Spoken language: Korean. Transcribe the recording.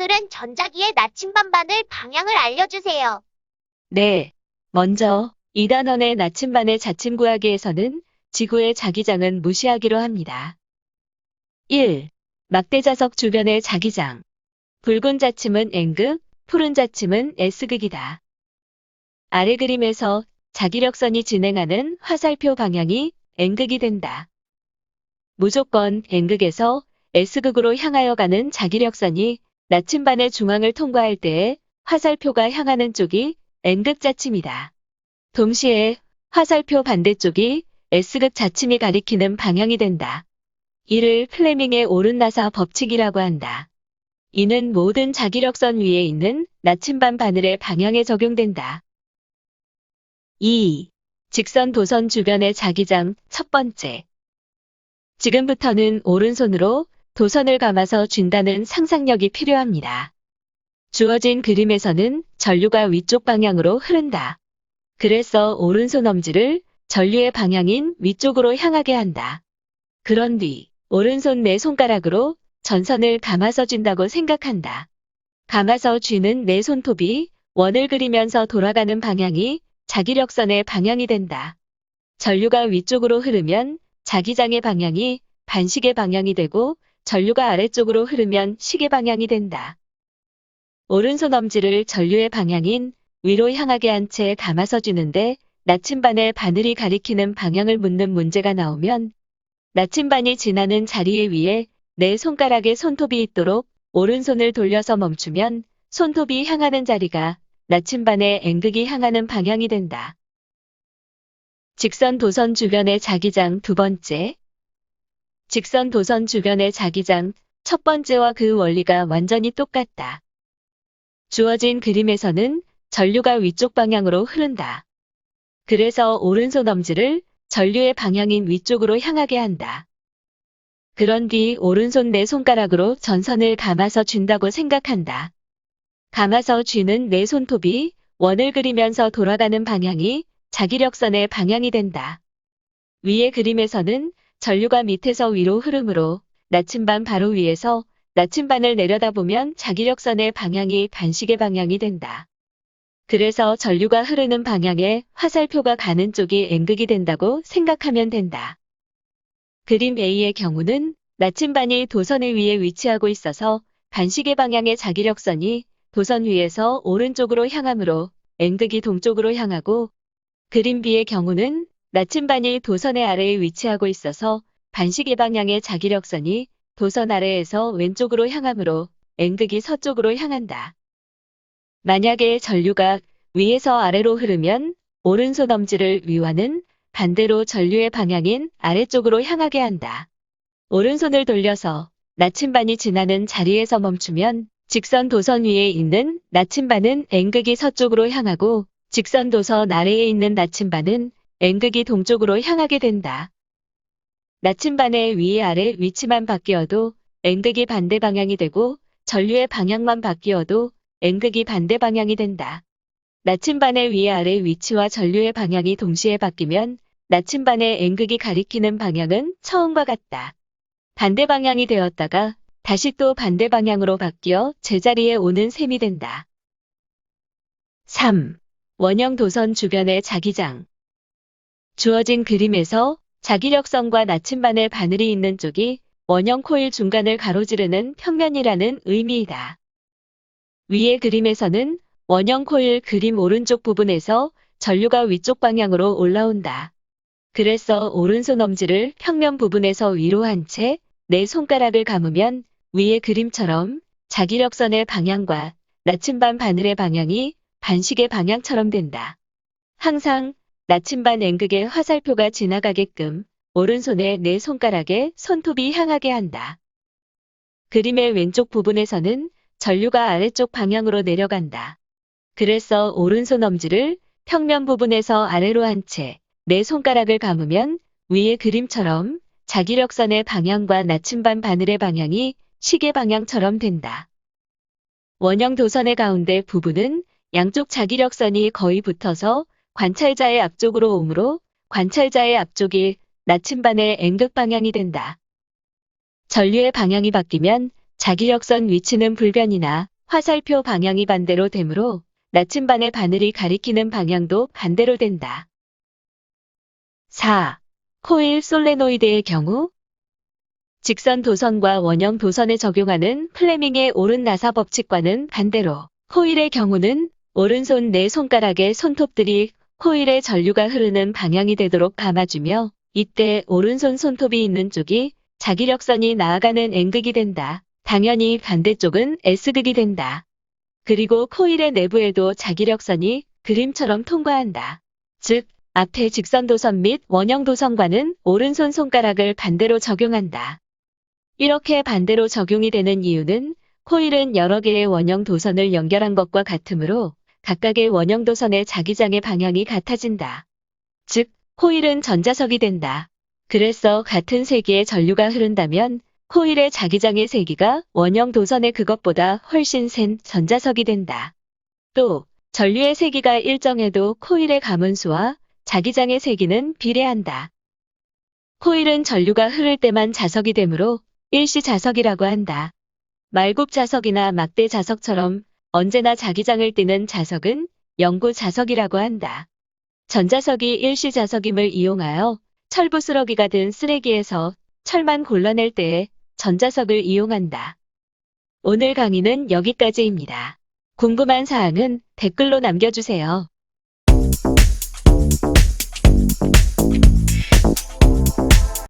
오늘은 전자기의 나침반 바늘 방향을 알려주세요. 네. 먼저 2단원의 나침반의 자침 구하기에서는 지구의 자기장은 무시하기로 합니다. 1. 막대자석 주변의 자기장. 붉은 자침은 N극, 푸른 자침은 S극이다. 아래 그림에서 자기력선이 진행하는 화살표 방향이 N극이 된다. 무조건 N극에서 S극으로 향하여 가는 자기력선이 나침반의 중앙을 통과할 때에 화살표가 향하는 쪽이 N극 자침이다. 동시에 화살표 반대쪽이 S극 자침이 가리키는 방향이 된다. 이를 플레밍의 오른나사 법칙이라고 한다. 이는 모든 자기력선 위에 있는 나침반 바늘의 방향에 적용된다. 2. 직선 도선 주변의 자기장 첫 번째. 지금부터는 오른손으로 도선을 감아서 쥔다는 상상력이 필요합니다. 주어진 그림에서는 전류가 위쪽 방향으로 흐른다. 그래서 오른손 엄지를 전류의 방향인 위쪽으로 향하게 한다. 그런 뒤 오른손 내 손가락으로 전선을 감아서 쥔다고 생각한다. 감아서 쥐는 내 손톱이 원을 그리면서 돌아가는 방향이 자기력선의 방향이 된다. 전류가 위쪽으로 흐르면 자기장의 방향이 반시계 방향이 되고 전류가 아래쪽으로 흐르면 시계 방향이 된다. 오른손 엄지를 전류의 방향인 위로 향하게 한 채 감아서 쥐는데 나침반의 바늘이 가리키는 방향을 묻는 문제가 나오면 나침반이 지나는 자리에 위에 내 손가락에 손톱이 있도록 오른손을 돌려서 멈추면 손톱이 향하는 자리가 나침반의 N극이 향하는 방향이 된다. 직선 도선 주변의 자기장 두 번째. 직선 도선 주변의 자기장 첫 번째와 그 원리가 완전히 똑같다. 주어진 그림에서는 전류가 위쪽 방향으로 흐른다. 그래서 오른손 엄지를 전류의 방향인 위쪽으로 향하게 한다. 그런 뒤 오른손 내 손가락으로 전선을 감아서 쥔다고 생각한다. 감아서 쥐는 내 손톱이 원을 그리면서 돌아가는 방향이 자기력선의 방향이 된다. 위의 그림에서는 전류가 밑에서 위로 흐르므로 나침반 바로 위에서 나침반을 내려다보면 자기력선의 방향이 반시계 방향이 된다. 그래서 전류가 흐르는 방향에 화살표가 가는 쪽이 N극이 된다고 생각하면 된다. 그림 A의 경우는 나침반이 도선 위에 위치하고 있어서 반시계 방향의 자기력선이 도선 위에서 오른쪽으로 향하므로 N극이 동쪽으로 향하고 그림 B의 경우는 나침반이 도선의 아래에 위치하고 있어서 반시계 방향의 자기력선이 도선 아래에서 왼쪽으로 향하므로 N극이 서쪽으로 향한다. 만약에 전류가 위에서 아래로 흐르면 오른손 엄지를 위와는 반대로 전류의 방향인 아래쪽으로 향하게 한다. 오른손을 돌려서 나침반이 지나는 자리에서 멈추면 직선 도선 위에 있는 나침반은 N극이 서쪽으로 향하고 직선 도선 아래에 있는 나침반은 N극이 동쪽으로 향하게 된다. 나침반의 위 아래 위치만 바뀌어도 N극이 반대 방향이 되고 전류의 방향만 바뀌어도 N극이 반대 방향이 된다. 나침반의 위 아래 위치와 전류의 방향이 동시에 바뀌면 나침반의 N극이 가리키는 방향은 처음과 같다. 반대 방향이 되었다가 다시 또 반대 방향으로 바뀌어 제자리에 오는 셈이 된다. 3. 원형 도선 주변의 자기장. 주어진 그림에서 자기력선과 나침반의 바늘이 있는 쪽이 원형 코일 중간을 가로지르는 평면이라는 의미이다. 위의 그림에서는 원형 코일 그림 오른쪽 부분에서 전류가 위쪽 방향으로 올라온다. 그래서 오른손 엄지를 평면 부분에서 위로 한 채 내 손가락을 감으면 위의 그림처럼 자기력선의 방향과 나침반 바늘의 방향이 반시계 방향처럼 된다. 항상 나침반 N극의 화살표가 지나가게끔 오른손에 내 손가락에 손톱이 향하게 한다. 그림의 왼쪽 부분에서는 전류가 아래쪽 방향으로 내려간다. 그래서 오른손 엄지를 평면 부분에서 아래로 한 채 내 손가락을 감으면 위의 그림처럼 자기력선의 방향과 나침반 바늘의 방향이 시계 방향처럼 된다. 원형 도선의 가운데 부분은 양쪽 자기력선이 거의 붙어서 관찰자의 앞쪽으로 오므로 관찰자의 앞쪽이 나침반의 N극 방향이 된다. 전류의 방향이 바뀌면 자기력선 위치는 불변이나 화살표 방향이 반대로 되므로 나침반의 바늘이 가리키는 방향도 반대로 된다. 4. 코일 솔레노이드의 경우 직선 도선과 원형 도선에 적용하는 플레밍의 오른 나사 법칙과는 반대로 코일의 경우는 오른손 네 손가락의 손톱들이 코일의 전류가 흐르는 방향이 되도록 감아주며 이때 오른손 손톱이 있는 쪽이 자기력선이 나아가는 N극이 된다. 당연히 반대쪽은 S극이 된다. 그리고 코일의 내부에도 자기력선이 그림처럼 통과한다. 즉, 앞에 직선 도선 및 원형 도선과는 오른손 손가락을 반대로 적용한다. 이렇게 반대로 적용이 되는 이유는 코일은 여러 개의 원형 도선을 연결한 것과 같으므로 각각의 원형 도선의 자기장의 방향이 같아진다. 즉, 코일은 전자석이 된다. 그래서 같은 세기의 전류가 흐른다면 코일의 자기장의 세기가 원형 도선의 그것보다 훨씬 센 전자석이 된다. 또 전류의 세기가 일정해도 코일의 가문수와 자기장의 세기는 비례한다. 코일은 전류가 흐를 때만 자석이 되므로 일시 자석이라고 한다. 말굽 자석이나 막대 자석처럼 언제나 자기장을 띠는 자석은 영구 자석이라고 한다. 전자석이 일시 자석임을 이용하여 철부스러기가 든 쓰레기에서 철만 골라낼 때에 전자석을 이용한다. 오늘 강의는 여기까지입니다. 궁금한 사항은 댓글로 남겨주세요.